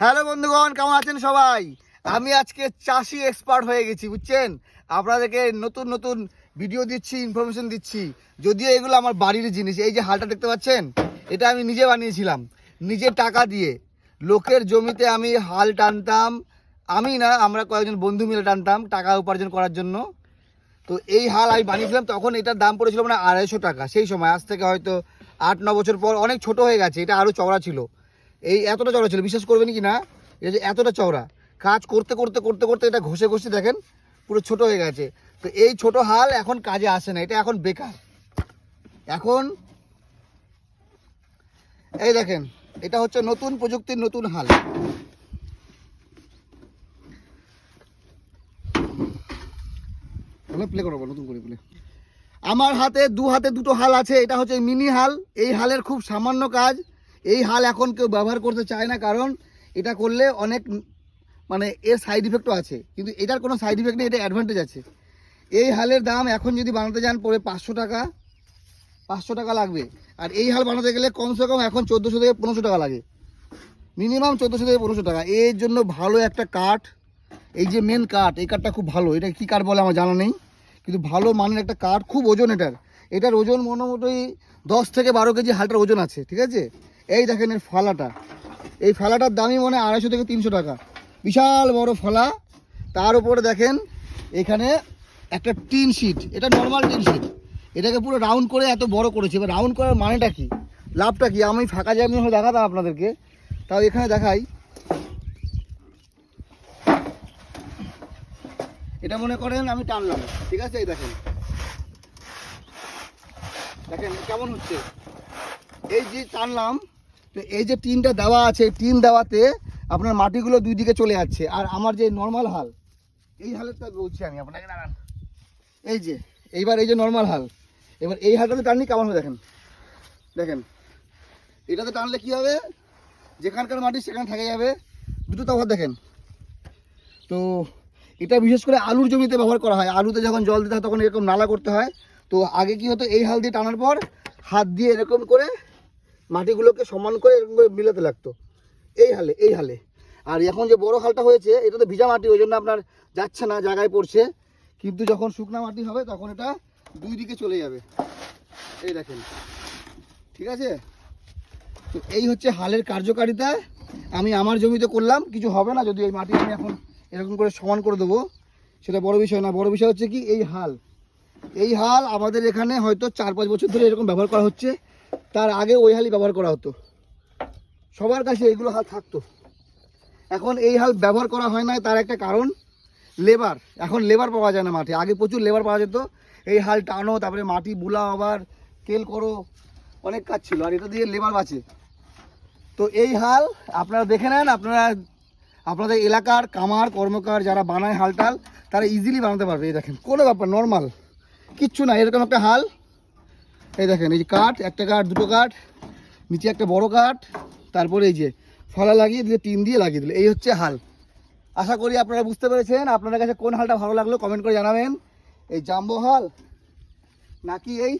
Hello বন্ধুগণ, কেমন আছেন সবাই? আমি আজকে চাষি এক্সপার্ট হয়ে গেছি, বুঝছেন? আপনাদেরকে নতুন নতুন ভিডিও দিচ্ছি ইনফরমেশন দিচ্ছি। যদিও এগুলো আমার বাড়ির জিনিস, এই যে হালটা দেখতে পাচ্ছেন? এটা আমি নিজে বানিয়েছিলাম নিজের টাকা দিয়ে। লোকের জমিতে আমি হাল টানতাম, আমি না, আমরা কয়েকজন বন্ধু মিলে টানতাম টাকা উপার্জন করার জন্য। তো এই হাল আমি বানিয়েছিলাম, তখন এটার দাম পড়েছিল মানে আড়াইশো টাকা। সেই সময়, আজ থেকে হয়তো আট, ন বছর পর অনেক ছোট হয়ে গেছে, এটা আরও চওড়া ছিল। এই এতটা চওড়া ছিল, বিশ্বাস করবেন কি না? এই যে এতটা চওড়া। কাজ করতে করতে করতে করতে এটা ঘষে ঘষে দেখেন, পুরো ছোট হয়ে গেছে। তো এই ছোট হাল এখন কাজে আসে না, এটা এখন বেকার। এখন এই দেখেন, এটা হচ্ছে নতুন প্রযুক্তির নতুন হাল। প্লে করব, নতুন করে প্লে আমার হাতে দু হাতে দুটো হাল আছে, এটা হচ্ছে মিনি হাল। এই হালের খুব সামান্য কাজ। এই হাল এখন কেউ ব্যবহার করতে চায় না, কারণ এটা করলে অনেক মানে এর সাইড ইফেক্টও আছে। কিন্তু এটার কোনো সাইড ইফেক্ট নেই, এটা অ্যাডভান্টেজ আছে। এই হালের দাম এখন যদি বানাতে যান পড়ে পাঁচশো টাকা পাঁচশো টাকা লাগবে। আর এই হাল বানাতে গেলে কমসে কম এখন চোদ্দোশো থেকে পনেরোশো টাকা লাগে। মিনিমাম চোদ্দোশো থেকে পনেরোশো টাকা। এর জন্য ভালো একটা কাঠ এই যে মেন কাঠ এই কাঠটা খুব ভালো। এটা কী কাঠ বলে আমার জানা নেই। কিন্তু ভালো মানের একটা কাঠ খুব ওজন এটার। এটার ওজন মোটামুটি দশ থেকে বারো কেজি হালটার ওজন আছে, ঠিক আছে? এই দেখেন এর ফালাটা। এই ফালাটার দামই মনে হয় আড়াইশো থেকে তিনশো টাকা। বিশাল বড় ফলা। তার উপরে দেখেন, এখানে একটা টিন শিট। এটা নর্মাল টিন শিট। এটাকে পুরো রাউন্ড করে এত বড় করেছে। এবার রাউন্ড করার মানেটা কি? লাভটা কি? আমি ফাঁকা জায়গা হয়ে দেখাতাম আপনাদেরকে। তাও এখানে দেখাই। এটা মনে করেন আমি টানলাম। ঠিক আছে, এই দেখেন। দেখেন কেমন হচ্ছে? এই যে টানলাম তো এই যে টিনটা দেওয়া আছে, টিন দেওয়াতে আপনার মাটিগুলো দুই দিকে চলে যাচ্ছে। আর আমার যে নর্মাল হাল, এই হালেরটা বলছি আমি আপনাকে, দাঁড়ান। এই যে, এইবার এই যে নর্মাল হাল, এবার এই হালটাতে টাননি কেমন হবে দেখেন? দেখেন, এটাতে টানলে কি হবে? যেখানকার মাটি সেখানে থেকে যাবে। দুটো তফাৎ দেখেন। তো এটা বিশেষ করে আলুর জমিতে ব্যবহার করা হয়। আলুতে যখন জল দিতে হয়, তখন এরকম নালা করতে হয়। তো আগে কি হতো, এই হাল দিয়ে টানার পর হাত দিয়ে এরকম করে মাটিগুলোকে সমান করে এরকম করে মিলাতে লাগতো। এই হালে এই হালে। আর এখন যে বড় হালটা হয়েছে, এটা তো ভিজা মাটি, ওই জন্য আপনার যাচ্ছে না, জায়গায় পড়ছে। কিন্তু যখন শুকনা মাটি হবে, তখন এটা দুই দিকে চলে যাবে। এই দেখেন। ঠিক আছে? তো এই হচ্ছে হালের কার্যকারিতা। আমি আমার জমিতে করলাম, কিছু হবে না, যদি এই মাটি আমি এখন এরকম করে সমান করে দেবো, সেটা বড় বিষয় না। বড় বিষয় হচ্ছে কি, এই হাল এই হাল আমাদের এখানে হয়তো চার পাঁচ বছর ধরে এরকম ব্যবহার করা হচ্ছে। তার আগে ওই হালই ব্যবহার করা হতো। সবার কাছে এইগুলো হাল থাকতো। এখন এই হাল ব্যবহার করা হয় না তার একটা কারণ, লেবার। এখন লেবার পাওয়া যায় না মাঠে। আগে প্রচুর লেবার পাওয়া যেত। এই হাল টানো, তারপরে মাটি বুলাও আবার কেল করো, অনেক কাজ ছিল। আর এটা দিয়ে লেবার বাঁচে। তো এই হাল আপনারা দেখে নেন, আপনারা, আপনাদের এলাকার কামার, কর্মকার যারা বানায় হাল টাল তারা ইজিলি বানাতে পারবে, এই দেখেন। কোনো ব্যাপার নর্মাল কিচ্ছু না, এরকম একটা হাল। এই দেখেন, এই যে কাঠ, একটা কাঠ, দুটো কাঠ, নিচে একটা বড় কাঠ, তারপরে এই যে ফলা লাগিয়ে দিলে, টিন দিয়ে লাগিয়ে দিলে, এই হচ্ছে হাল। আশা করি আপনারা বুঝতে পেরেছেন, আপনাদের কাছে কোন হালটা ভালো লাগল, কমেন্ট করে জানাবেন। এই জাম্বো হাল, নাকি এই